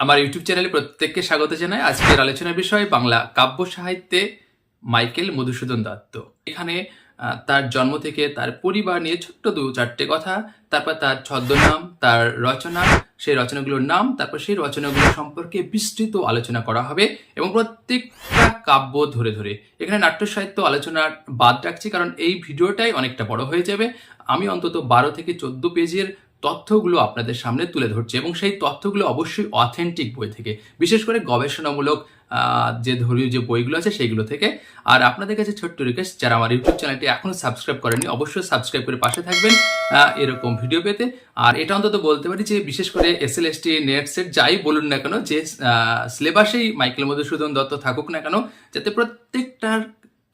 আমার ইউটিউব চ্যানেলে প্রত্যেককে স্বাগত জানাই। আজকের আলোচনার বিষয় বাংলা কাব্য সাহিত্যে মাইকেল মধুসূদন দত্ত। এখানে তার জন্ম থেকে তার পরিবার নিয়ে ছোট্ট দু চারটে কথা, তারপর তার ছদ্মনাম, তার রচনা, সেই রচনাগুলোর নাম, তারপর সেই রচনাগুলো সম্পর্কে বিস্তৃত আলোচনা করা হবে এবং প্রত্যেকটা কাব্য ধরে ধরে। এখানে নাট্য সাহিত্য আলোচনার বাদ রাখছি, কারণ এই ভিডিওটাই অনেকটা বড় হয়ে যাবে। আমি অন্তত বারো থেকে চোদ্দ পেজের তথ্যগুলো আপনাদের সামনে তুলে ধরছে এবং সেই তথ্যগুলো অবশ্যই অথেন্টিক বই থেকে, বিশেষ করে গবেষণামূলক যে ধর্মীয় যে বইগুলো আছে সেইগুলো থেকে। আর আপনাদের কাছে ছোট্ট রিকোয়েস্ট যারা আমার ইউটিউব চ্যানেলটি এখনও সাবস্ক্রাইব করেনি অবশ্যই সাবস্ক্রাইব করে পাশে থাকবেন এরকম ভিডিও পেতে। আর এটা অন্তত বলতে পারি যে, বিশেষ করে S L S T net set যাই বলুন না কেন, যে সিলেবাসেই মাইকেল মধুসূদন দত্ত থাকুক না কেন, যাতে প্রত্যেকটার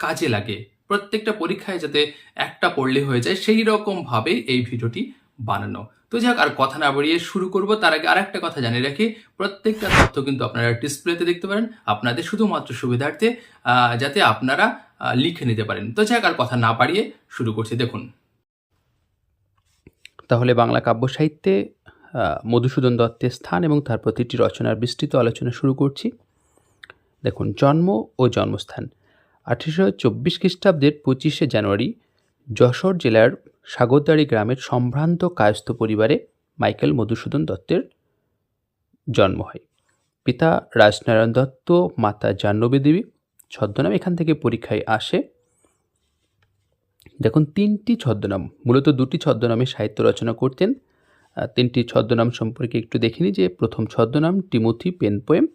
কাজে লাগে, প্রত্যেকটা পরীক্ষায় যাতে একটা পড়লে হয়ে যায়, সেই রকমভাবেই এই ভিডিওটি বানানো। তো যাক, আর কথা না বাড়িয়ে শুরু করব। তার আগে আরেকটা কথা জানিয়ে রাখি। প্রত্যেকটা তথ্য কিন্তু আপনারা ডিসপ্লেতে দেখতে পারেন। আপনাদের শুধুমাত্র সুবিধার্থে যাতে আপনারা লিখে নিতে পারেন। তো যাক, আর কথা না বাড়িয়ে শুরু করছি। দেখুন। তাহলে বাংলা কাব্য সাহিত্যে মধুসূদন দত্তের স্থান এবং তার প্রতিটি রচনার বিস্তৃত আলোচনা শুরু করছি। দেখুন, জন্ম ও জন্মস্থান। আঠেরোশো চব্বিশ খ্রিস্টাব্দের পঁচিশে জানুয়ারি যশোর জেলার সাগরদাড়ি গ্রামের সম্ভ্রান্ত কায়স্থ পরিবারে মাইকেল মধুসূদন দত্তের জন্ম হয়। পিতা রাজনারায়ণ দত্ত, মাতা জাহ্নবী দেবী, ছদ্মনাম এখান থেকে পরীক্ষায় আসে। দেখুন, তিনটি ছদ্মনাম, মূলত দুটি ছদ্মনামে সাহিত্য রচনা করতেন। তিনটি ছদ্মনাম সম্পর্কে একটু দেখিনি যে প্রথম ছদ্মনাম টিমোথি পেন পোয়েম।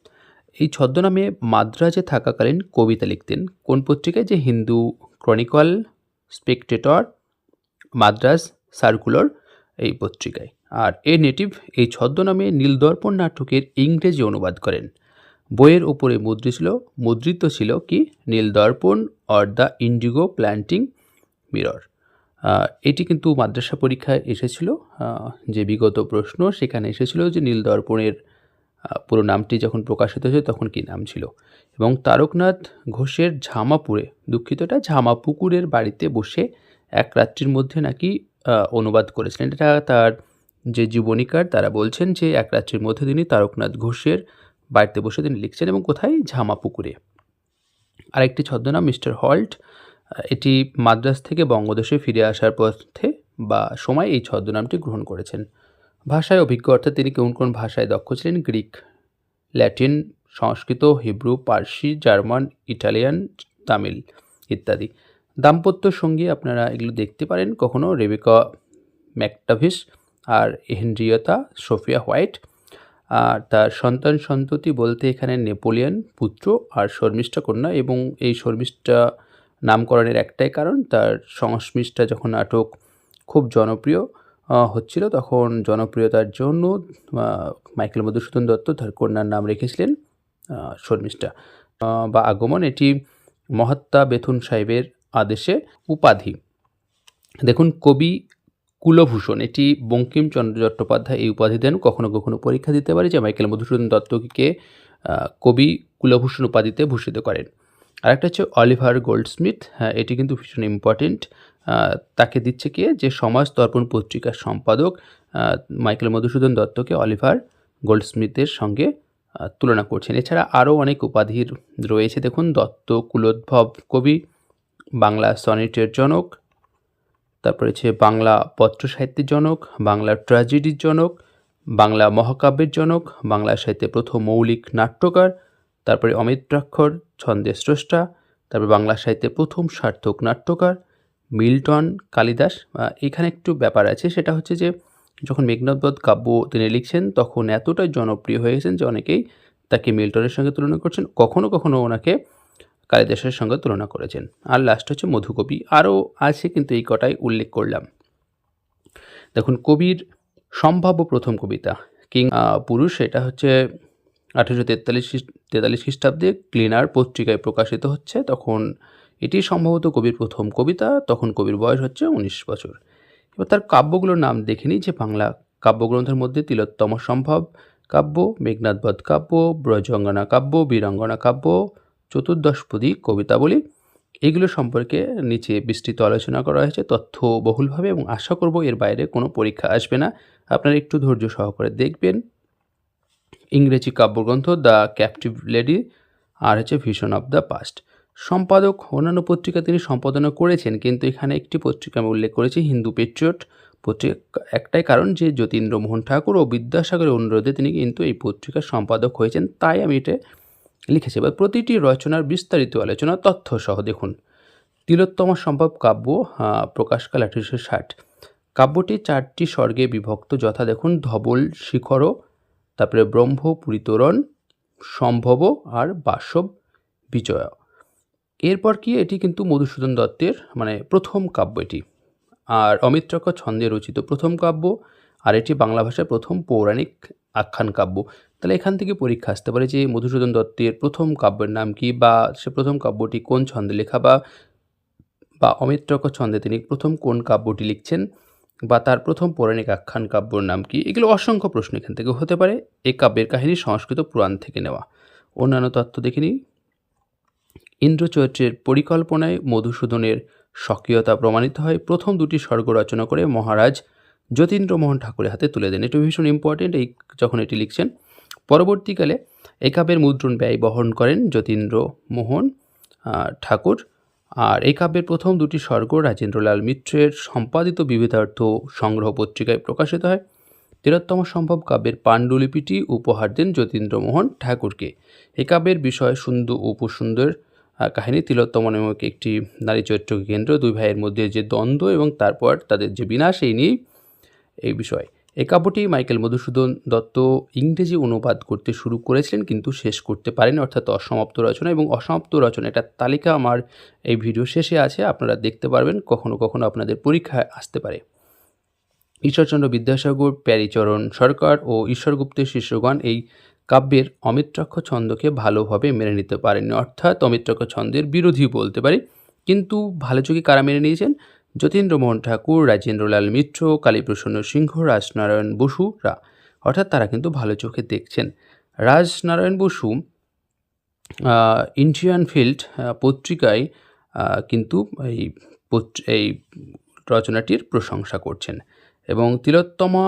এই ছদ্মনামে মাদ্রাজে থাকাকালীন কবিতা লিখতেন। কোন পত্রিকায়? যে Hindu chronicle spectator Madras circular এই পত্রিকায়। আর এ নেটিভ এই ছদ্মনামে নীলদর্পণ নাটকের ইংরেজি অনুবাদ করেন। বইয়ের ওপরে মুদ্রিত ছিল মুদ্রিত ছিল কি? Nildarpan or the indigo planting mirror এটি কিন্তু মাদ্রাসা পরীক্ষায় এসেছিল। যে বিগত প্রশ্ন সেখানে এসেছিল যে নীল দর্পণের আহ, পুরো নামটি যখন প্রকাশিত হয়েছে তখন কী নাম ছিল? এবং তারকনাথ ঘোষের ঝামাপুরে দুঃখিত এটা ঝামাপুকুরের বাড়িতে বসে এক রাত্রির মধ্যে নাকি অনুবাদ করেছিলেন। এটা তার যে জীবনীকার, তারা বলছেন যে এক রাত্রির মধ্যে তিনি তারকনাথ ঘোষের বাড়িতে বসে তিনি লিখছেন এবং কোথায়? ঝামাপুকুরে। আরেকটি ছদ্মনাম, মিস্টার হল্ট। এটি মাদ্রাজ থেকে বঙ্গদেশে ফিরে আসার পথে বা সময় এই ছদ্মনামটি গ্রহণ করেছেন। ভাষায় অভিজ্ঞ অর্থাৎ তিনি কোন কোন ভাষায় দক্ষ ছিলেন? Greek, Latin, Sanskrit, Hebrew, Parsi, German, Italian, Tamil ইত্যাদি। দাম্পত্য সঙ্গী আপনারা এগুলো দেখতে পারেন কখনো? রেবেকা ম্যাকটাভিস আর হেনরিয়তা সোফিয়া হোয়াইট। আর তার সন্তান সন্ততি বলতে এখানে নেপোলিয়ন পুত্র আর শর্মিষ্ঠা কন্যা এবং এই শর্মিষ্ঠা নামকরণের একটাই কারণ, তার সংশ্লিষ্টা যখন নাটক খুব জনপ্রিয় হচ্ছিল তখন জনপ্রিয়তার জন্য মাইকেল মধুসূদন দত্ত তার কন্যার নাম রেখেছিলেন শর্মিষ্ঠা। বা আগমন এটি মহাত্মা বেথুন সাহেবের আদেশে উপাধি। দেখুন, কবি কুলভূষণ, এটি বঙ্কিমচন্দ্র চট্টোপাধ্যায় এই উপাধি দেন, কখনো কখনো পরীক্ষা দিতে পারে যে মাইকেল মধুসূদন দত্তকে কবি কুলভূষণ উপাধিতে ভূষিত করেন। আরেকটা হচ্ছে অলিভার গোল্ডস্মিথ হ্যাঁ এটি কিন্তু ভীষণ ইম্পর্টেন্ট তাকে দিচ্ছে কে? যে সমাজ দর্পণ পত্রিকার সম্পাদক মাইকেল মধুসূদন দত্তকে অলিভার গোল্ডস্মিথের সঙ্গে তুলনা করছেন। এছাড়া আরও অনেক উপাধির রয়েছে। দেখুন, দত্ত কুলোদ্ভব কবি, বাংলা সনেটের জনক, তারপরে হচ্ছে বাংলা পত্র সাহিত্যের জনক, বাংলা ট্র্যাজেডির জনক, বাংলা মহাকাব্যের জনক, বাংলা সাহিত্যে প্রথম মৌলিক নাট্যকার তারপরে অমিত্রাক্ষর ছন্দের স্রষ্টা, তারপরে বাংলা সাহিত্যে প্রথম সার্থক নাট্যকার মিল্টন কালিদাস। এখানে একটু ব্যাপার আছে, সেটা হচ্ছে যে যখন মেঘনাথবধ কাব্য তিনি লিখছেন, তখন এতটাই জনপ্রিয় হয়ে গেছেন যে অনেকেই তাকে মিল্টনের সঙ্গে তুলনা করছেন, কখনো কখনো ওনাকে কালিদাসের সঙ্গে তুলনা করেছেন। আর লাস্ট হচ্ছে মধুকবি। আরও আছে কিন্তু এই কটাই উল্লেখ করলাম। দেখুন, কবির সম্ভাব্য প্রথম কবিতা, কিং পুরুষ এটা হচ্ছে আঠেরোশো তেতাল্লিশ তেতাল্লিশ খ্রিস্টাব্দে ক্লিনার পত্রিকায় প্রকাশিত হচ্ছে। তখন এটি সম্ভবত কবির প্রথম কবিতা, তখন কবির বয়স হচ্ছে উনিশ বছর। এবার তার কাব্যগুলোর নাম দেখে নিই, যে বাংলা কাব্যগ্রন্থের মধ্যে তিলোত্তম সম্ভব কাব্য মেঘনাথবধ কাব্য ব্রজঙ্গনা কাব্য, বীরাঙ্গনা কাব্য, চতুর্দশপদী কবিতাবলী। এগুলো সম্পর্কে নিচে বিস্তৃত আলোচনা করা হয়েছে। তথ্য বহুলভাবে এবং আশা করব এর বাইরে কোনো পরীক্ষা আসবে না। আপনারা একটু ধৈর্য সহকারে দেখবেন। ইংরেজি কাব্যগ্রন্থ দ্য ক্যাপটিভ লেডি আর হচ্ছে ভিশন অফ দ্য পাস্ট। সম্পাদক অন্যান্য পত্রিকা তিনি সম্পাদনা করেছেন, কিন্তু এখানে একটি পত্রিকা আমি উল্লেখ করেছি, হিন্দু পেট্রিয়ট পত্রিকা। একটাই কারণ যে যতীন্দ্রমোহন ঠাকুর ও বিদ্যাসাগরের অনুরোধে তিনি কিন্তু এই পত্রিকার সম্পাদক হয়েছেন, তাই আমি এটা লিখেছি। এবার প্রতিটি রচনার বিস্তারিত আলোচনা তথ্য সহ দেখুন। তিলোত্তমা সম্ভব কাব্য প্রকাশকাল আঠেরোশো ষাট। কাব্যটি চারটি স্বর্গে বিভক্ত, যথা দেখুন ধবল শিখর তারপরে ব্রহ্ম, পুরিতরণ, সম্ভব আর বাসব বিজয়। এরপর কি? এটি কিন্তু মধুসূদন দত্তের মানে প্রথম কাব্য এটি। আর অমিত্রক ছন্দে রচিত প্রথম কাব্য, আর এটি বাংলা ভাষায় প্রথম পৌরাণিক আখ্যান কাব্য। তাহলে এখান থেকে পরীক্ষা আসতে পারে যে মধুসূদন দত্তের প্রথম কাব্যের নাম কি, বা সে প্রথম কাব্যটি কোন ছন্দে লেখা, বা বা ছন্দে তিনি প্রথম কোন কাব্যটি লিখছেন বা তার প্রথম পৌরাণিক আখ্যান কাব্যর নাম কি? এগুলো অসংখ্য প্রশ্ন এখান থেকে হতে পারে। এই কাব্যের কাহিনী সংস্কৃত পুরাণ থেকে নেওয়া। অন্যান্য তথ্য দেখে নিই। ইন্দ্রচৈত্রের পরিকল্পনায় মধুসূদনের সক্রিয়তা প্রমাণিত হয়। প্রথম দুটি স্বর্গ রচনা করে মহারাজ যতীন্দ্রমোহন ঠাকুরের হাতে তুলে দেন। এটি ভীষণ ইম্পর্টেন্ট এই যখন এটি লিখছেন। পরবর্তীকালে এই কাব্যের মুদ্রণ ব্যয় বহন করেন যতীন্দ্রমোহন ঠাকুর। আর এই কাব্যের প্রথম দুটি স্বর্গ রাজেন্দ্রলাল মিত্রের সম্পাদিত বিবিধার্থ সংগ্রহ পত্রিকায় প্রকাশিত হয়। তিলোত্তম সম্ভব কাব্যের পাণ্ডুলিপিটি উপহার দেন যতীন্দ্রমোহন ঠাকুরকে। এই কাব্যের বিষয় সুন্দর উপসুন্দর কাহিনী তিলোত্তম নামক একটি নারী চরিত্রকে কেন্দ্র দুই ভাইয়ের মধ্যে যে দ্বন্দ্ব এবং তারপর তাদের যে বিনাশ, এই নিয়েই এই বিষয়। এই কাব্যটি মাইকেল মধুসূদন দত্ত ইংরেজি অনুবাদ করতে শুরু করেছিলেন, কিন্তু শেষ করতে পারেনি অর্থাৎ অসমাপ্ত রচনা এবং অসমাপ্ত রচনা এটার তালিকা আমার এই ভিডিও শেষে আছে, আপনারা দেখতে পারবেন, কখনো কখনো আপনাদের পরীক্ষায় আসতে পারে। ঈশ্বরচন্দ্র বিদ্যাসাগর, প্যারিচরণ সরকার ও ঈশ্বরগুপ্তের শিষ্যগণ এই কাব্যের অমিত্রাক্ষ ছন্দকে ভালোভাবে মেনে নিতে পারেননি, অর্থাৎ অমিত্রাক্ষ ছন্দের বিরোধী বলতে পারি, কিন্তু ভালো চোখে কারা মেনে নিয়েছেন? যতীন্দ্রমোহন ঠাকুর, রাজেন্দ্রলাল মিত্র, কালীপ্রসন্ন সিংহ, রাজনারায়ণ বসুরা অর্থাৎ তারা কিন্তু ভালো চোখে দেখছেন। রাজনারায়ণ বসু ইন্ডিয়ান ফিল্ড পত্রিকায় কিন্তু এই এই রচনাটির প্রশংসা করছেন এবং তিলোত্তমা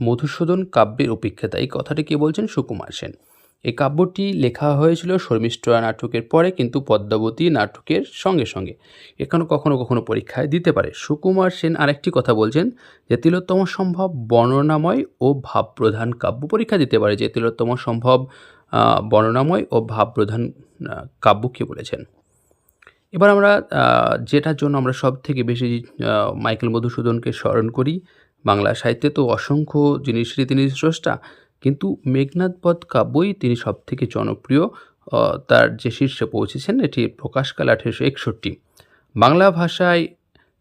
মধুসূদন কাব্যের অভিজ্ঞতা এই কথাটি কে বলছেন? সুকুমার সেন। এই কাব্যটি লেখা হয়েছিল শর্মিষ্ঠা নাটকের পরে কিন্তু পদ্মাবতী নাটকের সঙ্গে সঙ্গে। এখানে কখনো কখনো পরীক্ষায় দিতে পারে। সুকুমার সেন আরেকটি কথা বলছেন যে তিলোত্তম সম্ভব বর্ণনাময় ও ভাবপ্রধান কাব্য পরীক্ষা দিতে পারে। যে তিলোত্তম সম্ভব বর্ণনাময় ও ভাবপ্রধান আহ, কাব্য কে বলেছেন। এবার আমরা যেটার জন্য আমরা সব থেকে বেশি মাইকেল মধুসূদনকে স্মরণ করি বাংলা সাহিত্যে তো অসংখ্য জিনিসেরই তিনি স্রষ্টা। কিন্তু মেঘনাদ পদ কাব্যই তিনি সব থেকে জনপ্রিয় তার যে শীর্ষে পৌঁছেছেন এটি প্রকাশকাল আঠেরোশো একষট্টি। বাংলা ভাষায়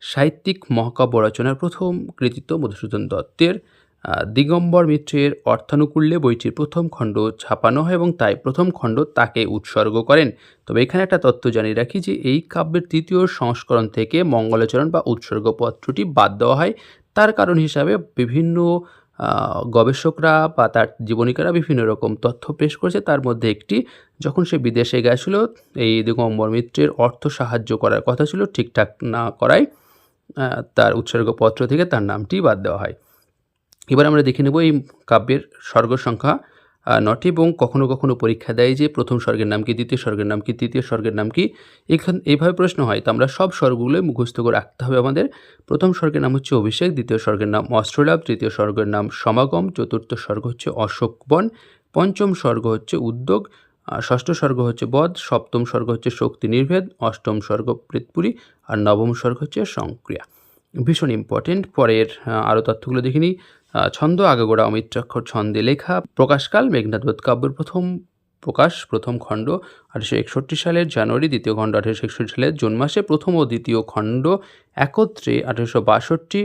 সাহিত্যিক মহাকাব্য রচনার প্রথম কৃতিত্ব মধুসূদন দত্তের। দিগম্বর মিত্রের অর্থানুকূল্যে বইটির প্রথম খণ্ড ছাপানো হয় এবং তাই প্রথম খণ্ড তাকে উৎসর্গ করেন। তবে এখানে একটা তথ্য জানিয়ে রাখি যে এই কাব্যের তৃতীয় সংস্করণ থেকে মঙ্গলাচরণ বা উৎসর্গপত্রটি বাদ দেওয়া হয়। তার কারণ হিসাবে বিভিন্ন গবেষকরা বা তার জীবনীকারা বিভিন্ন রকম তথ্য পেশ করেছে। তার মধ্যে একটি, যখন সে বিদেশে গেছিল, এই দিগম্বর মিত্রের অর্থ সাহায্য করার কথা ছিল, ঠিকঠাক না করায় তার উৎসর্গপত্র থেকে তার নামটি বাদ দেওয়া হয়। এবার আমরা দেখে নেব এই কাব্যের স্বর্গ সংখ্যা। নটি এবং কখনো কখনো পরীক্ষা দেয় যে প্রথম স্বর্গের নাম কি, দ্বিতীয় স্বর্গের নাম কি, তৃতীয় স্বর্গের নাম কি? এখান এইভাবে প্রশ্ন হয়। তো আমরা সব স্বর্গগুলো মুখস্থ করে রাখতে হবে আমাদের। প্রথম স্বর্গের নাম হচ্ছে অভিষেক, দ্বিতীয় স্বর্গের নাম অস্ত্রলাভ তৃতীয় স্বর্গের নাম সমাগম, চতুর্থ স্বর্গ হচ্ছে অশোকবন, পঞ্চম স্বর্গ হচ্ছে উদ্যোগ ষষ্ঠ স্বর্গ হচ্ছে বধ, সপ্তম স্বর্গ হচ্ছে শক্তি নির্ভেদ, অষ্টম স্বর্গ প্রেতপুরী আর নবম স্বর্গ হচ্ছে সংক্রিয়া। ভীষণ ইম্পর্টেন্ট পরের আরও তথ্যগুলো দেখে নিই। ছন্দ, আগাগোড়া অমিত্রাক্ষর ছন্দে লেখা, প্রকাশকাল মেঘনাথ বোধ কাব্যের প্রথম প্রকাশ, প্রথম খণ্ড, আঠারোশো একষট্টি সালের জানুয়ারি, দ্বিতীয় খণ্ড, আঠারোশো একষট্টি সালের জুন মাসে, প্রথম ও দ্বিতীয় খণ্ড একত্রে আঠারোশো বাষট্টি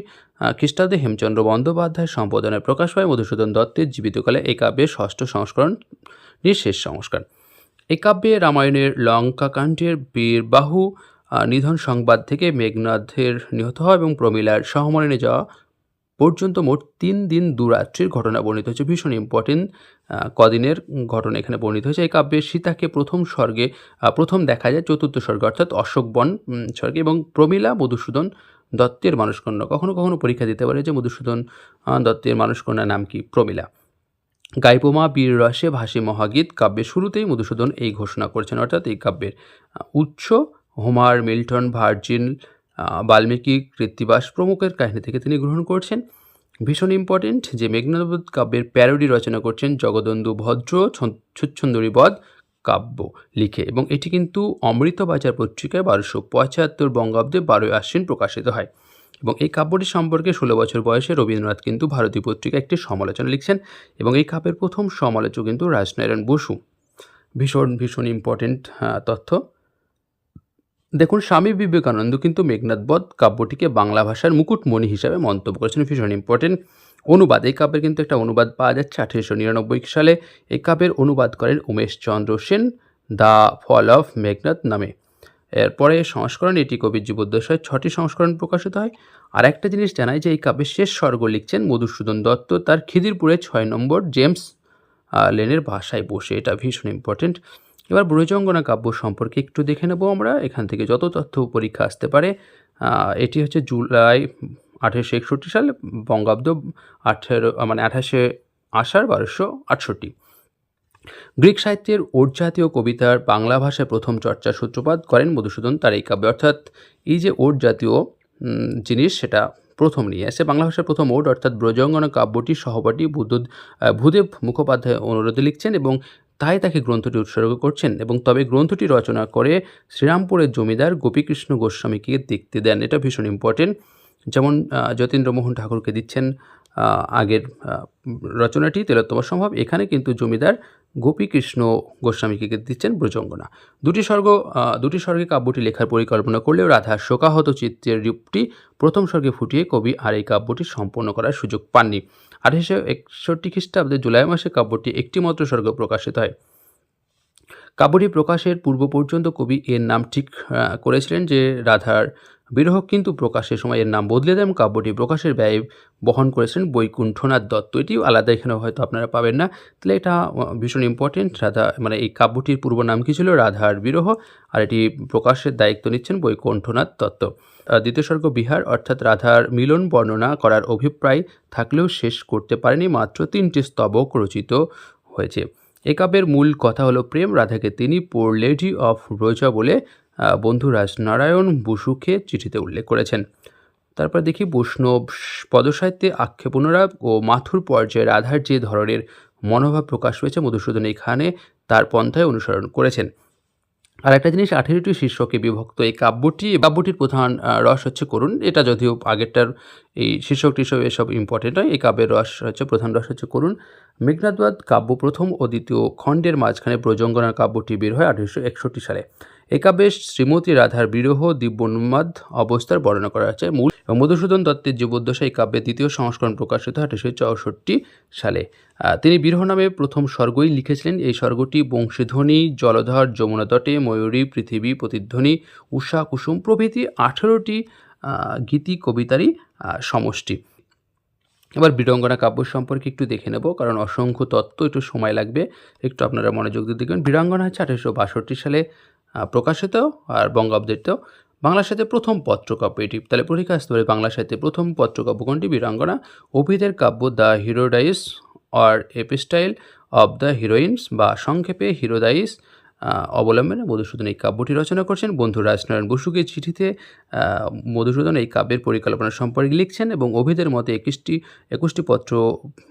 খ্রিস্টাব্দে হেমচন্দ্র বন্দ্যোপাধ্যায় সম্পাদনায় প্রকাশ পায় মধুসূদন দত্তের জীবিতকালে এই কাব্যের ষষ্ঠ সংস্করণ নিঃশেষ সংস্কার। এই কাব্যে রামায়ণের লঙ্কাকাণ্ডের বীরবাহু নিধন সংবাদ থেকে মেঘনাথের নিহত হওয়া এবং প্রমীলার সহমরণে যাওয়া পর্যন্ত মোট তিন দিন দুরাত্রির ঘটনা বর্ণিত হয়েছে। ভীষণ ইম্পর্টেন্ট কদিনের ঘটনা এখানে বর্ণিত হয়েছে। এই কাব্যে সীতাকে প্রথম স্বর্গে প্রথম দেখা যায় চতুর্থ স্বর্গে, অর্থাৎ অশোকবন স্বর্গে এবং প্রমীলা মধুসূদন দত্তের মানুষকন্যা। কখনো কখনো পরীক্ষা দিতে পারে যে মধুসূদন দত্তের মানুষকন্যার নাম কি? প্রমীলা। গাইপোমা বীর রসে ভাসে মহাগীত। কাব্যের শুরুতেই মধুসূদন এই ঘোষণা করেছেন, অর্থাৎ এই কাব্যের উৎস, Homer, Milton, Virgil Valmiki Krittibas প্রমুখের কাহিনী থেকে তিনি গ্রহণ করছেন। ভীষণ ইম্পর্টেন্ট যে মেঘনাদবধ কাব্যের প্যারোডি রচনা করছেন জগদন্দু ভদ্র ছুচ্ছন্দরী বধ কাব্য লিখে এবং এটি কিন্তু অমৃতবাজার পত্রিকায় বারোশো পঁচাত্তর বঙ্গাব্দে বারোই আশ্বিন প্রকাশিত হয়। এবং এই কাব্যটি সম্পর্কে ষোলো বছর বয়সে রবীন্দ্রনাথ কিন্তু ভারতীয় পত্রিকায় একটি সমালোচনা লিখছেন এবং এই কাব্যের প্রথম সমালোচক কিন্তু রাজনারায়ণ বসু। ভীষণ ভীষণ ইম্পর্টেন্ট তথ্য। দেখুন, স্বামী বিবেকানন্দ কিন্তু মেঘনাথবধ কাব্যটিকে বাংলা ভাষার মুকুটমণি হিসাবে মন্তব্য করেছেন, ভীষণ ইম্পর্টেন্ট অনুবাদ, এই কাব্যের কিন্তু একটা অনুবাদ পাওয়া যাচ্ছে আঠেরোশো নিরানব্বই সালে। এই কাব্যের অনুবাদ করেন Umesh Chandra Sen, the fall of Meghnath নামে। এরপরে সংস্করণ, এটি কবির জীবদ্দশায় ছটি সংস্করণ প্রকাশিত হয়। আর একটা জিনিস জানাই যে, এই কাব্যের শেষ স্বর্গ লিখছেন মধুসূদন দত্ত, তার খিদিরপুরে ছয় নম্বর জেমস লেনের ভাষায় বসে। এটা ভীষণ ইম্পর্টেন্ট এবার ব্রজঙ্গনা কাব্য সম্পর্কে একটু দেখে নেব আমরা। এখান থেকে যত তথ্য পরীক্ষা আসতে পারে এটি হচ্ছে জুলাই আঠেরোশো একষট্টি সাল, বঙ্গাব্দ আঠেরো মানে আঠাশে আষাঢ় বারোশো আটষট্টি। গ্রিক সাহিত্যের ওরজাতীয় কবিতার বাংলা ভাষায় প্রথম চর্চার সূত্রপাত করেন মধুসূদন তার এই কাব্যে। অর্থাৎ এই যে জাতীয় জিনিস সেটা প্রথম নিয়ে আসে। বাংলা ভাষার প্রথম ওড অর্থাৎ ব্রজঙ্গনা কাব্যটি সহপাঠী বুদ্ধ ভূদেব মুখোপাধ্যায় অনুরোধে লিখছেন এবং তাই তাকে গ্রন্থটি উৎসর্গ করছেন এবং তবে গ্রন্থটি রচনা করে শ্রীরামপুরের জমিদার গোপীকৃষ্ণ গোস্বামীকে দেখতে দেন। এটা ভীষণ ইম্পর্টেন্ট যেমন যতীন্দ্রমোহন ঠাকুরকে দিচ্ছেন আগের রচনাটি, তেলোত্তম সম্ভব। এখানে কিন্তু জমিদার গোপীকৃষ্ণ গোস্বামীকে দিচ্ছেন ব্রজঙ্গনা। দুটি স্বর্গ দুটি স্বর্গে কাব্যটি লেখার পরিকল্পনা করলেও রাধার শোকাহত চিত্রের রূপটি প্রথম স্বর্গে ফুটিয়ে কবি আর এই কাব্যটি সম্পন্ন করার সুযোগ পাননি। আঠারোশো একষট্টি খ্রিস্টাব্দে জুলাই মাসে কাব্যটি একটিমাত্র স্বর্গ প্রকাশিত হয়। কাব্যটি প্রকাশের পূর্ব পর্যন্ত কবি এর নাম ঠিক করেছিলেন যে রাধার বিরহ কিন্তু প্রকাশের সময় এর নাম বদলে দেন কাব্যটি প্রকাশের ব্যয় বহন করেছিলেন বৈকুণ্ঠনাথ দত্ত। এটিও আলাদা এখানে হয়তো আপনারা পাবেন না। তাহলে এটা ভীষণ ইম্পর্টেন্ট রাধা মানে এই কাব্যটির পূর্ব নাম কী ছিল? রাধার বিরহ। আর এটি প্রকাশের দায়িত্ব নিচ্ছেন বৈকুণ্ঠনাথ দত্ত। দ্বিতীয় স্বর্গ বিহার অর্থাৎ রাধার মিলন বর্ণনা করার অভিপ্রায় থাকলেও শেষ করতে পারেনি মাত্র তিনটি স্তবক রচিত হয়েছে। এ কাব্যের মূল কথা হলো প্রেম রাধাকে তিনি পোর লেডি অফ রোজা বলে আহ, বন্ধু রাজনারায়ণ বসুকে চিঠিতে উল্লেখ করেছেন। তারপর দেখি বৈষ্ণব পদসাহিত্যে আক্ষেপণরাগ ও মাথুর পর্যায়ে রাধার যে ধরনের মনোভাব প্রকাশ হয়েছে মধুসূদন এখানে তার পন্থায় অনুসরণ করেছেন। আর একটা জিনিস, আঠেরোটি শীর্ষকে বিভক্ত এই কাব্যটি কাব্যটির প্রধান রস হচ্ছে করুণ। এটা যদিও আগেরটার এই শীর্ষকটি সব এসব ইম্পর্টেন্ট হয় এই কাব্যের রস হচ্ছে, প্রধান রস হচ্ছে করুণ। মেঘনাদবাদ কাব্য প্রথম ও দ্বিতীয় খণ্ডের মাঝখানে প্রজঙ্গনার কাব্যটি বের হয় আঠেরোশো একষট্টি সালে। এই কাব্যে শ্রীমতী রাধার বিরহ দিব্যোন্মাদ অবস্থার বর্ণনা করা হয়েছে। মূল মধুসূদন দত্তের জীবদ্দশা কাব্যের দ্বিতীয় সংস্করণ প্রকাশিত আঠেরোশো চৌষট্টি সালে। তিনি বিরহ নামে প্রথম স্বর্গই লিখেছিলেন। এই স্বর্গটি বংশীধ্বনি, জলধর, যমুনা তটে, ময়ূরী, পৃথিবী, প্রতিধ্বনি, উষা, কুসুম প্রভৃতি আঠেরোটি গীতি, কবিতারই সমষ্টি। এবার বীরঙ্গনা কাব্য সম্পর্কে একটু দেখে নেব, কারণ অসংখ্য তত্ত্ব, একটু সময় লাগবে। একটু আপনারা মনোযোগ দিয়ে দেখবেন। বীরাঙ্গনা হচ্ছে আঠেরোশো বাষট্টি সালে প্রকাশিত, আর বঙ্গাব্দেরতেও। বাংলা সাহিত্যে প্রথম পত্রকাব্য এটি। তাহলে পরীক্ষা আসতে পারে বাংলা সাহিত্যে প্রথম পত্রকাব্য কোনটি? বীরাঙ্গনা অভিদের কাব্য the Heroides or epistle of the heroines বা সংক্ষেপে হিরোদাইস আহ, অবলম্বনে মধুসূদন এই কাব্যটি রচনা করছেন। বন্ধু রাজনারায়ণ বসুকে চিঠিতে মধুসূদন এই কাব্যের পরিকল্পনা সম্পর্কে লিখছেন এবং অভিদের মতে একুশটি একুশটি পত্র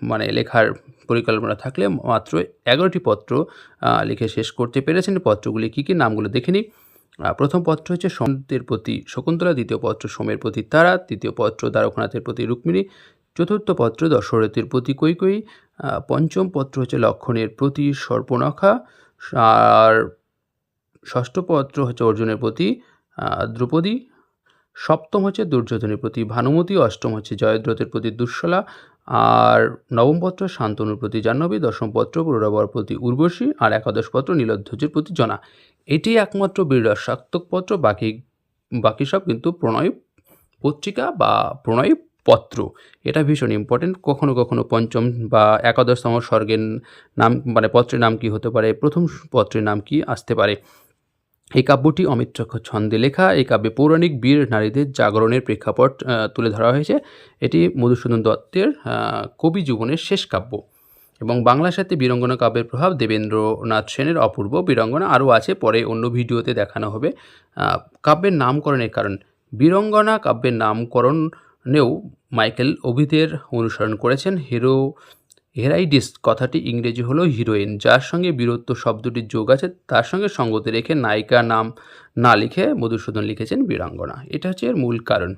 মানে লেখার পরিকল্পনা থাকলে মাত্র এগারোটি পত্র লিখে শেষ করতে পেরেছেন। পত্রগুলি কী কী? নামগুলো দেখে নিই। প্রথম পত্র হচ্ছে সন্তের প্রতি শকুন্তলা দ্বিতীয় পত্র সোমের প্রতি তারা তৃতীয় পত্র দ্বারকনাথের প্রতি রুক্মিণী চতুর্থ পত্র দশরথের প্রতি আহ, পঞ্চম পত্র হচ্ছে লক্ষণের প্রতি সর্পনখা আর ষষ্ঠ পত্র হচ্ছে অর্জুনের প্রতি দ্রৌপদী সপ্তম হচ্ছে দুর্যোধনের প্রতি ভানুমতি অষ্টম হচ্ছে জয়দ্রথের প্রতি দুঃশলা আর নবম পত্র শান্তনুর প্রতি জাহ্নবী, দশম পত্র পুরবর প্রতি উর্বশী আর একাদশ পত্র নীলধ্বজের প্রতি জনা। এটি একমাত্র বীররসাত্মক পত্র, বাকি বাকি সব কিন্তু প্রণয় পত্রিকা বা প্রণয় পত্র। এটা ভীষণ ইম্পর্টেন্ট কখনো কখনো পঞ্চম বা একাদশতম স্বর্গের নাম মানে পত্রের নাম কি হতে পারে? প্রথম পত্রের নাম কি আসতে পারে? এই কাব্যটি অমিত্রক্ষ ছন্দে লেখা। এই কাব্যে পৌরাণিক বীর নারীদের জাগরণের প্রেক্ষাপট তুলে ধরা হয়েছে। এটি মধুসূদন দত্তের কবি জীবনের শেষ কাব্য। এবং বাংলা সাহিত্যে বীরঙ্গনা কাব্যের প্রভাব দেবেন্দ্রনাথ সেনের অপূর্ব বীরঙ্গনা আরও আছে, পরে অন্য ভিডিওতে দেখানো হবে। কাব্যের নামকরণের কারণ। বীরঙ্গনা কাব্যের নামকরণেও মাইকেল অভিধের অনুসরণ করেছেন। হিরো হেরাইডিস, কথাটি ইংরেজি হলো হিরোইন, যার সঙ্গে বীরত্ব শব্দটির যোগ আছে, তার সঙ্গে সঙ্গতি রেখে নায়িকা নাম না লিখে মধুসূদন লিখেছেন বীরাঙ্গনা। এটা হচ্ছে এর মূল কারণ।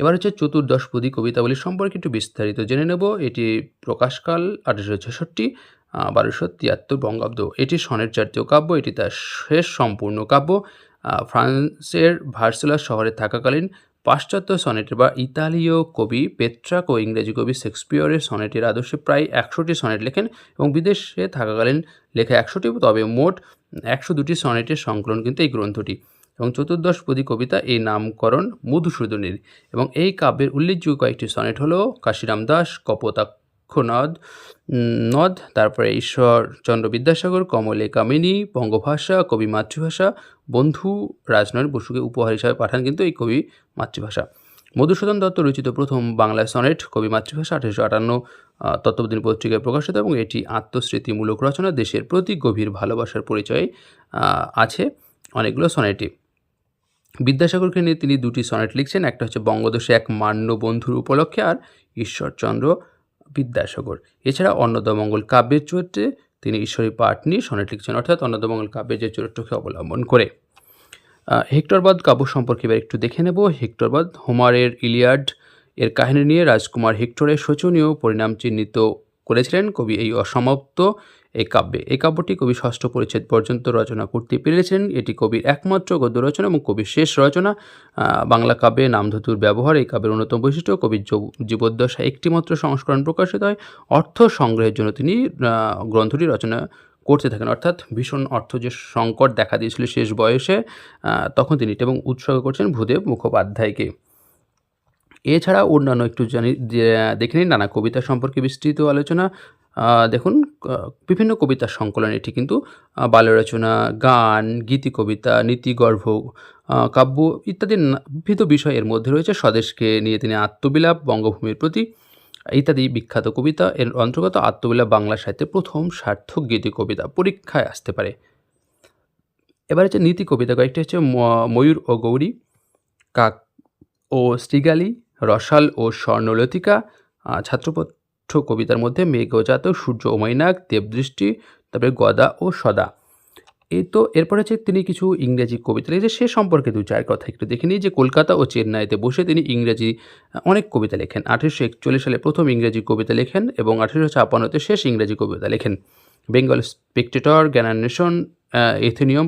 এবার হচ্ছে চতুর্দশপদী কবিতাবলী সম্পর্কে একটু বিস্তারিত জেনে নেব। এটি প্রকাশকাল আঠারোশো ছেষট্টি বারোশো তিয়াত্তর বঙ্গাব্দ। এটি সনের জাতীয় কাব্য, এটি তার শেষ সম্পূর্ণ কাব্য। ফ্রান্সের ভার্সেলাস শহরে থাকাকালীন পাশ্চাত্য সনেটের বা ইতালীয় কবি পেট্রাক ও ইংরেজি কবি শেক্সপিয়রের সনেটের আদর্শে প্রায় একশোটি সনেট লেখেন এবং বিদেশে থাকাকালীন লেখা একশোটি, তবে মোট একশো দুটি সনেটের সংকলন কিন্তু এই গ্রন্থটি। এবং চতুর্দশ পদী কবিতা এই নামকরণ মধুসূদনের। এবং এই কাব্যের উল্লেখযোগ্য কয়েকটি সনেট হল কাশিরাম দাস, কপোতাক্ষ নদ নদ, তারপরে ঈশ্বরচন্দ্র বিদ্যাসাগর, কমলে কামিনী, বঙ্গভাষা, কবি মাতৃভাষা, বন্ধু রাজনয়ন বসুকে উপহার হিসাবে পাঠান কিন্তু এই কবি মাতৃভাষা। মধুসূদন দত্ত রচিত প্রথম বাংলা সনেট কবি মাতৃভাষা আঠারোশো আটান্ন তত্ত্ববোধিনী পত্রিকায় প্রকাশিত এবং এটি আত্মস্মৃতিমূলক রচনা, দেশের প্রতি গভীর ভালোবাসার পরিচয় আছে অনেকগুলো সনেটে বিদ্যাসাগরকে নিয়ে তিনি দুটি সনেট লিখছেন, একটা হচ্ছে বঙ্গদেশে এক মান্য বন্ধুর উপলক্ষে আর ঈশ্বরচন্দ্র বিদ্যাসাগর। এছাড়া অন্নদমঙ্গল কাব্যের চরিত্রে তিনি ঈশ্বরী পাঠ নিয়ে সনেট লিখছেন, অর্থাৎ অন্নদমঙ্গল কাব্যের যে চরিত্রকে অবলম্বন করে। হেক্টরবাদ কাব্য সম্পর্কে এবার একটু দেখে নেব। হেক্টরবাদ হোমারের ইলিয়াড এর কাহিনী নিয়ে রাজকুমার হেক্টরের শোচনীয় পরিণাম চিহ্নিত করেছিলেন কবি এই অসমাপ্ত এই কাব্যে। এই কাব্যটি কবি ষষ্ঠ পরিচ্ছেদ পর্যন্ত রচনা করতে পেরেছেন। এটি কবির একমাত্র গদ্য রচনা এবং কবির শেষ রচনা। বাংলা কাব্যে নামধাতুর ব্যবহার এই কাব্যের অন্যতম বৈশিষ্ট্য, কবির জব- জীবদ্দশায় একটিমাত্র সংস্করণ প্রকাশিত হয়। অর্থ সংগ্রহের জন্য তিনি গ্রন্থটি রচনা করতে থাকেন। অর্থাৎ ভীষণ অর্থ যে সংকট দেখা দিয়েছিল শেষ বয়সে তখন তিনি এটা এবং উৎসর্গ করছেন ভূদেব মুখোপাধ্যায়কে। এছাড়া অন্যান্য একটু জানি দেখে নিন, নানা কবিতা সম্পর্কে বিস্তৃত আলোচনা দেখুন বিভিন্ন কবিতার সংকলন এটি কিন্তু বাল্য রচনা গান গীতি কবিতা নীতিগর্ভ কাব্য ইত্যাদি বিবিধ বিষয় এর মধ্যে রয়েছে। স্বদেশকে নিয়ে তিনি আত্মবিলাপ বঙ্গভূমির প্রতি ইত্যাদি বিখ্যাত কবিতা। এর অন্তর্গত আত্মবিলাপ বাংলা সাহিত্যে প্রথম সার্থক গীতি কবিতা পরীক্ষায় আসতে পারে। এবার হচ্ছে নীতি কবিতা কয়েকটি হচ্ছে ময়ূর ও গৌরী কাক ও শ্রীগালী রসাল ও স্বর্ণলতিকা আহ, ছাত্রপত্র কবিতার মধ্যে মেঘজাত, সূর্য ও মৈনাক দেবদৃষ্টি, তারপরে গদা ও সদা। এই তো এরপরে হচ্ছে তিনি কিছু ইংরেজি কবিতা লিখেছে সে সম্পর্কে দু চার কথা একটু দেখে নিই। যে কলকাতা ও চেন্নাইতে বসে তিনি ইংরেজি, অনেক কবিতা লেখেন। আঠেরোশো একচল্লিশ সালে প্রথম ইংরেজি কবিতা লেখেন এবং আঠেরোশো ছাপ্পান্নতে শেষ ইংরেজি কবিতা লেখেন। বেঙ্গল স্পেকটেটর জ্ঞানান্বেষণ এথেনিয়ম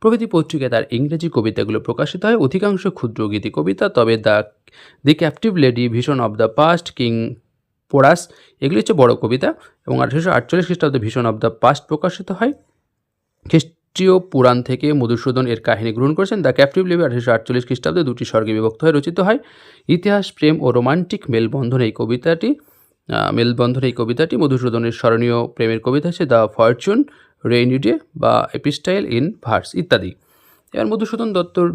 প্রভৃতি পত্রিকায় তার ইংরেজি কবিতাগুলো প্রকাশিত হয়। অধিকাংশ ক্ষুদ্র গীতি কবিতা, তবে the the captive lady, vision of the past, King Porus, এগুলি হচ্ছে বড় কবিতা এবং আঠারোশো আটচল্লিশ খ্রিস্টাব্দে ভীষণ অব দ্য পাস্ট প্রকাশিত হয়। খ্রিস্টীয় পুরাণ থেকে মধুসূদন এর কাহিনী গ্রহণ করেছেন। দ্য ক্যাপটিভ লেবি আঠারোশো আটচল্লিশ খ্রিস্টাব্দে দুটি স্বর্গে বিভক্ত হয়ে রচিত হয়। ইতিহাস, প্রেম ও রোমান্টিক মেলবন্ধন এই কবিতাটি মেলবন্ধন এই কবিতাটি মধুসূদনের স্মরণীয় প্রেমের কবিতা হচ্ছে দ্য ফরচুন রেইনিডে বা এপিস্টাইল ইন ভার্স ইত্যাদি। এবার মধুসূদন দত্তর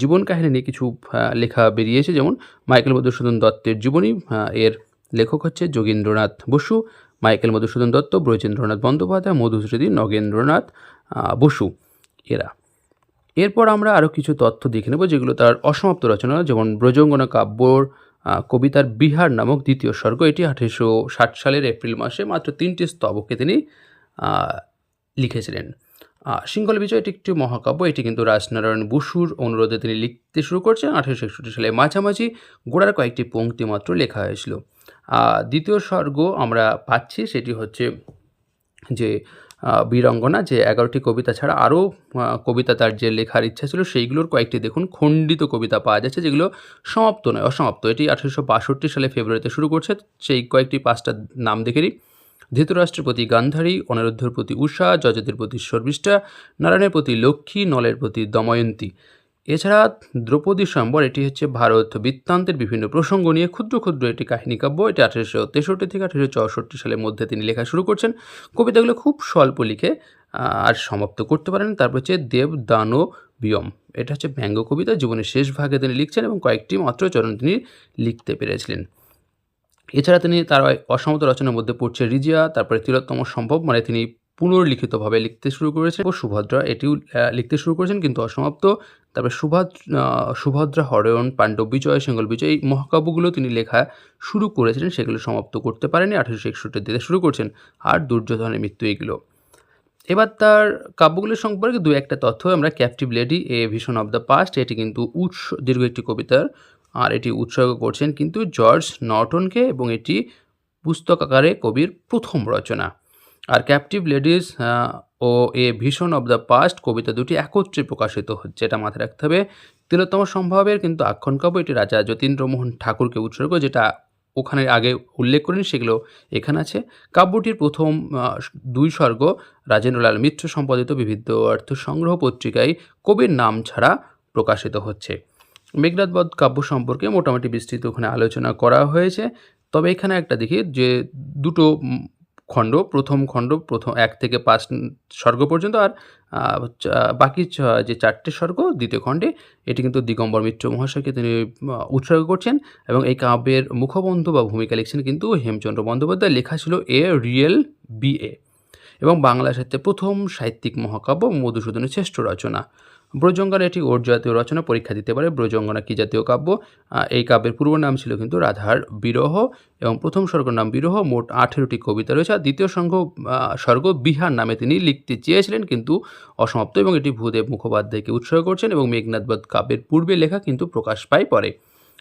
জীবন কাহিনী নিয়ে কিছু লেখা বেরিয়েছে। যেমন মাইকেল মধুসূদন দত্তের জীবনী এর লেখক হচ্ছে যোগীন্দ্রনাথ বসু, মাইকেল মধুসূদন দত্ত, ব্রজেন্দ্রনাথ বন্দ্যোপাধ্যায় মধুশ্রী নগেন্দ্রনাথ বসু এরা। এরপর আমরা আরও কিছু তথ্য দেখে নেব, যেগুলো তার অসমাপ্ত রচনা, যেমন ব্রজঙ্গনা কাব্যর কবিতার বিহার নামক দ্বিতীয় স্বর্গ। এটি আঠেরোশো ষাট সালের এপ্রিল মাসে মাত্র তিনটি স্তবকে তিনি লিখেছিলেন। সিংহল বিজয়, এটি একটি মহাকাব্য, এটি কিন্তু রাজনারায়ণ বসুর অনুরোধে তিনি লিখতে শুরু করছেন। আঠেরোশো একষট্টি সালে মাঝামাঝি গোড়ার কয়েকটি পংক্তি মাত্র লেখা হয়েছিল। দ্বিতীয় স্বর্গ আমরা পাচ্ছি, সেটি হচ্ছে যে বীরঙ্গনা, যে এগারোটি কবিতা ছাড়া আরও কবিতা তার যে লেখার ইচ্ছা ছিল, সেইগুলোর কয়েকটি দেখুন, খণ্ডিত কবিতা পাওয়া যাচ্ছে, যেগুলো সমাপ্ত নয়, অসমাপ্ত। এটি আঠেরোশো বাষট্টি সালে ফেব্রুয়ারিতে শুরু করছে, সেই কয়েকটি পাঁচটা নাম দেখে নিই। ধৃতরাষ্ট্রের প্রতি গান্ধারী, অনিরুদ্ধের প্রতি উষা যজাতির প্রতি শর্মিষ্ঠা, নারায়ণের প্রতি লক্ষ্মী, নলের প্রতি দময়ন্তী। এছাড়া দ্রৌপদী স্বয়ম্বর এটি হচ্ছে ভারত বৃত্তান্তের বিভিন্ন প্রসঙ্গ নিয়ে ক্ষুদ্র ক্ষুদ্র একটি কাহিনী কাব্য। এটি আঠেরোশো তেষট্টি থেকে আঠেরোশো চৌষট্টি সালের মধ্যে তিনি লেখা শুরু করছেন। কবিতাগুলো খুব স্বল্প লিখে আর সমাপ্ত করতে পারেন। তারপর হচ্ছে দেব, দানো বিয়ম। এটা হচ্ছে ব্যঙ্গ কবিতা। জীবনের শেষ ভাগে তিনি লিখছেন এবং কয়েকটি মাত্র চরণ তিনি লিখতে পেরেছিলেন। এছাড়া তিনি তার অসমত রচনার মধ্যে পড়ছে রিজিয়া, তারপরে তিলোত্তম সম্ভব মানে তিনি পুনর্লিখিতভাবে লিখতে শুরু করেছেন। ও সুভদ্রা, এটিও লিখতে শুরু করেছেন কিন্তু অসমাপ্ত। তারপরে সুভদ্র সুভদ্রা হরয়ন পাণ্ডব বিজয়, সিঙ্গল বিজয়, এই মহাকাব্যগুলো তিনি লেখা শুরু করেছিলেন, সেগুলো সমাপ্ত করতে পারেনি, আঠারোশো একষট্টি দিতে শুরু করছেন। আর দুর্যোধনের মৃত্যু এগুলো। এবার তার কাব্যগুলির সম্পর্কে দু একটা তথ্য, আমরা captive lady a vision of the past এটি কিন্তু উৎস, দীর্ঘ একটি কবিতার, আর এটি উৎসর্গ করছেন কিন্তু জর্জ নর্টনকে এবং এটি পুস্তক আকারে কবির প্রথম রচনা। আর captive ladies O a vision of the past কবিতা দুটি একত্রে প্রকাশিত হচ্ছে, এটা মাথায় রাখতে হবে। তিলোত্তম সম্ভবের কিন্তু আখ্যান কাব্য এটি রাজা যতীন্দ্রমোহন ঠাকুরকে উৎসর্গ, যেটা ওখানে আগে উল্লেখ করেন, সেগুলো এখানে আছে। কাব্যটির প্রথম দুই স্বর্গ, রাজেন্দ্রলাল মিত্র সম্পাদিত বিবিধ অর্থ সংগ্রহ পত্রিকায় কবির নাম ছাড়া প্রকাশিত হচ্ছে। মেঘনাথবধ কাব্য সম্পর্কে মোটামুটি বিস্তৃত ওখানে আলোচনা করা হয়েছে। তবে এখানে একটা দেখি যে দুটো খণ্ড, প্রথম খণ্ড, প্রথম এক থেকে পাঁচ স্বর্গ পর্যন্ত আর বাকি যে চারটে স্বর্গ, দ্বিতীয় খণ্ডে, এটি কিন্তু দিগম্বর মিত্র মহাশয়কে তিনি উৎসর্গ করছেন এবং এই কাব্যের মুখবন্ধ বা ভূমিকা লিখছেন কিন্তু হেমচন্দ্র বন্দ্যোপাধ্যায় লেখা ছিল এ রিয়েল বি এ এবং বাংলা সাহিত্যে প্রথম সাহিত্যিক মহাকাব্য মধুসূদনের শ্রেষ্ঠ রচনা। ব্রজঙ্গনা এটি ওর জাতীয় রচনা পরীক্ষা দিতে পারে। ব্রজঙ্গনা কি জাতীয় কাব্য? এই কাব্যের পূর্ব নাম ছিল কিন্তু রাধার বিরহ এবং প্রথম স্বর্গ নাম বিরহ। মোট আঠেরোটি কবিতা রয়েছে। আর দ্বিতীয় আহ, স্বর্গ বিহার নামে তিনি লিখতে চেয়েছিলেন কিন্তু অসমাপ্ত এবং এটি ভূদেব মুখোপাধ্যায়কে উৎসর্গ করছেন এবং মেঘনাথবধ কাব্যের পূর্বে লেখা কিন্তু প্রকাশ পায় পরে।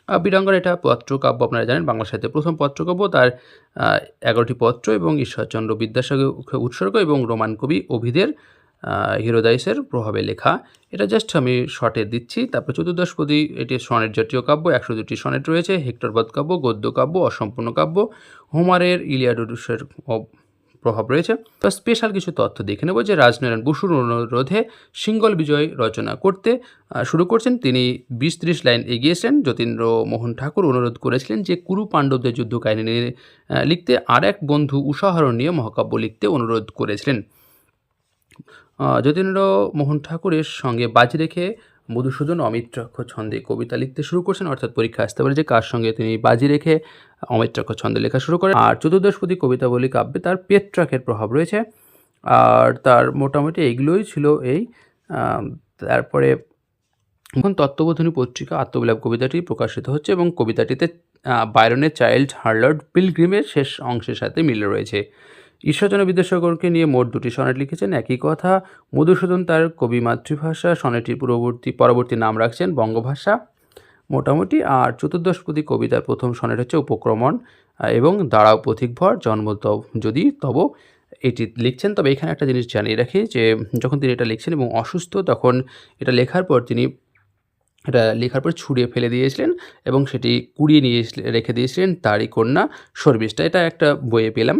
আহ, বীরাঙ্গনা এটা পত্রকাব্য আপনারা জানেন বাংলা সাহিত্যে প্রথম পত্রকাব্য তার এগারোটি পত্র এবং ঈশ্বরচন্দ্র বিদ্যাসাগর উৎসর্গ এবং রোমান কবি অভিদের হিরোদাইসের প্রভাবে লেখা। এটা জাস্ট আমি শর্টে দিচ্ছি। তারপর চতুর্দশপদী এটি সনেট জাতীয় কাব্য, একশো দুটি সনেট রয়েছে হেক্টরবধ কাব্য, গদ্য কাব্য, অসম্পূর্ণ কাব্য, হোমারের ইলিয়াডুসের প্রভাব রয়েছে। তো স্পেশাল কিছু তথ্য দেখে নেব যে রাজনারায়ণ বসুর অনুরোধে সিঙ্গল বিজয় রচনা করতে শুরু করছেন। তিনি বিশ ত্রিশ লাইন এগিয়েছেন। যতীন্দ্র মোহন ঠাকুর অনুরোধ করেছিলেন যে কুরু পাণ্ডবদের যুদ্ধ কাহিনী লিখতে। আর এক বন্ধু উষাহরণ নিয়ে মহাকাব্য লিখতে অনুরোধ করেছিলেন। যতীন্দ্র মোহন ঠাকুরের সঙ্গে বাজি রেখে মধুসূদন অমিত্রাক্ষ ছন্দে কবিতা লিখতে শুরু করছেন। অর্থাৎ পরীক্ষা আসতে পারে যে কার সঙ্গে তিনি বাজি রেখে অমিত্রাক্ষ ছন্দে লেখা শুরু করেন। আর চতুর্দশপদী কবিতাবলী কাব্যে তার পেট্রাকের প্রভাব রয়েছে। আর তার মোটামুটি এইগুলোই ছিল এই তারপরে এখন তত্ত্ববোধনী পত্রিকা আত্মবিলাপ কবিতাটি প্রকাশিত হচ্ছে এবং কবিতাটিতে আহ, বায়রনের চাইল্ড হার্লার্ড পিলগ্রিমের শেষ অংশের সাথে মিল রয়েছে। ঈশ্বরচন্দ্র বিদ্যাসাগরকে নিয়ে মোট দুটি সনেট লিখেছেন। একই কথা, মধুসূদন তার কবি মাতৃভাষা সনেটির পূর্ববর্তী পরবর্তী নাম রাখছেন বঙ্গভাষা। মোটামুটি, আর চতুর্দশপদী কবিতার প্রথম সনেট হচ্ছে উপক্রমণ, এবং দাঁড়াও পথিকভর জন্ম যদি তব। এটি লিখছেন, তবে এখানে একটা জিনিস জানিয়ে রাখি যে, যখন তিনি এটা লিখছেন এবং অসুস্থ, তখন এটা লেখার পর তিনি এটা লেখার পর ছুঁড়িয়ে ফেলে দিয়েছিলেন এবং সেটি কুড়িয়ে নিয়ে রেখে দিয়েছিলেন তারই কন্যা শর্মিষ্ঠা। এটা একটা বইয়ে পেলাম।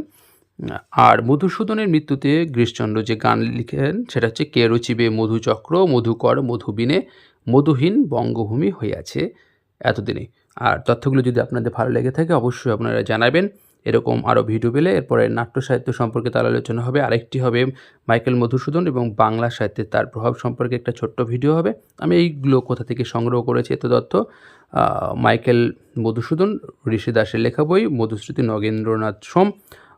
আর মধুসূদনের মৃত্যুতে গিরিশচন্দ্র যে গান লিখেন, সেটা হচ্ছে কে রচিবে মধুচক্র মধুকর, মধুবিনে, মধুহীন বঙ্গভূমি হইয়াছে এতদিনে। আর তথ্যগুলো যদি আপনাদের ভালো লেগে থাকে, অবশ্যই আপনারা জানাবেন। এরকম আরও ভিডিও পেলে এরপরে নাট্য সাহিত্য সম্পর্কে তার আলোচনা হবে। আরেকটি হবে মাইকেল মধুসূদন এবং বাংলা সাহিত্যে তার প্রভাব সম্পর্কে একটা ছোট্ট ভিডিও হবে। আমি এইগুলো কোথা থেকে সংগ্রহ করেছি এত তথ্য মাইকেল মধুসূদন ঋষি দাসের লেখা বই মধুশ্রুতি নগেন্দ্রনাথ সোম।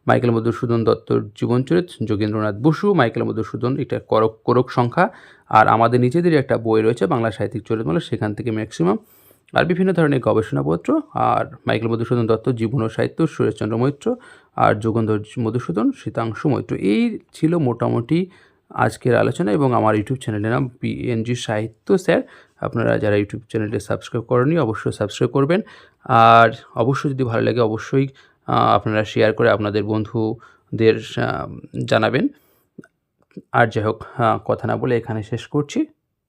মাইকেল মধুসূদন দত্তর জীবনচরিত যোগেন্দ্রনাথ বসু, মাইকেল মধুসূদন এটা করক করক সংখ্যা, আর আমাদের নিজেদেরই একটা বই রয়েছে, বাংলা সাহিত্যিক চরিতমালা সেখান থেকে ম্যাক্সিমাম। আর বিভিন্ন ধরনের গবেষণাপত্র আর মাইকেল মধুসূদন দত্ত জীবন ও সাহিত্য, সুরেশচন্দ্র মৈত্র, আর যোগেন্দ্র মধুসূদন শীতাংশু মৈত্র। এই ছিল মোটামুটি আজকের আলোচনা এবং আমার ইউটিউব চ্যানেলের নাম পিএনজি সাহিত্য স্যার। আপনারা যারা ইউটিউব চ্যানেলটি সাবস্ক্রাইব করেনি অবশ্যই সাবস্ক্রাইব করবেন। আর অবশ্যই যদি ভালো লাগে, অবশ্যই আপনারা শেয়ার করে আপনাদের বন্ধুদের জানাবেন। আর যাই হোক কথা না বলে এখানে শেষ করছি।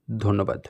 ধন্যবাদ।